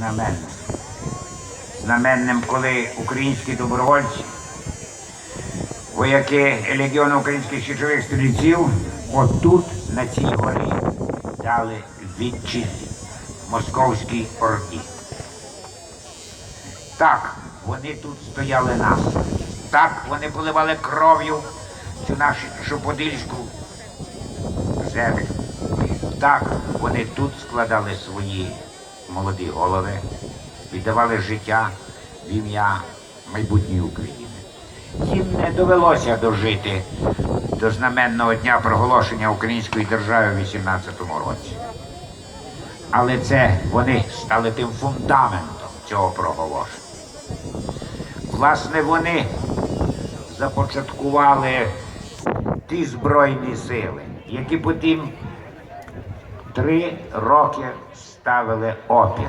знаменним. Знаменним, коли українські добровольці, вояки Легіону українських січових стрільців, отут, на цій горі, дали відчіт московській орді. Так, вони тут стояли нас. Так, вони поливали кров'ю цю нашу Шоподильську землю. Так, вони тут складали свої молоді голови, віддавали життя в ім'я майбутньої України. Їм не довелося дожити до знаменного дня проголошення української держави в 18-му році. Але це вони стали тим фундаментом цього проголошення. Власне, вони започаткували ті збройні сили, які потім три роки ставили опір.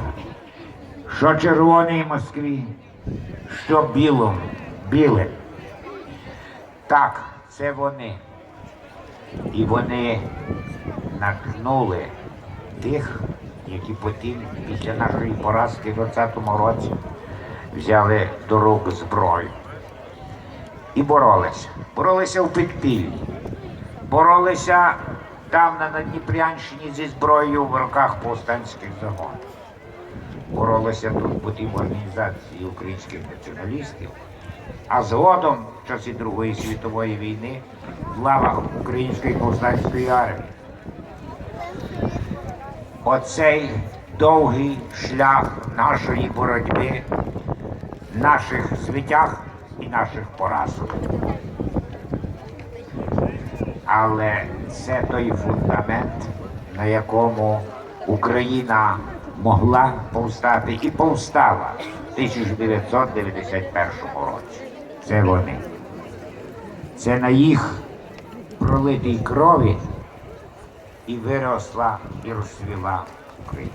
Що червоній Москві, що білому, білим. Так, це вони. І вони натхнули тих, які потім, після нашої поразки в 20-му році, взяли до рук зброю. І боролися. Боролися в підпіллі. Боролися там на Надніпрянщині зі зброєю в руках повстанських загонів. Боролися тут потім організації українських націоналістів, а згодом, в часі Другої світової війни, в лавах Української повстанської армії. Оцей довгий шлях нашої боротьби, наших звитяг і наших поразок. Але це той фундамент, на якому Україна могла повстати і повстала в 1991 році. Це вони. Це на їх пролитій крові і виросла і розцвіла Україна.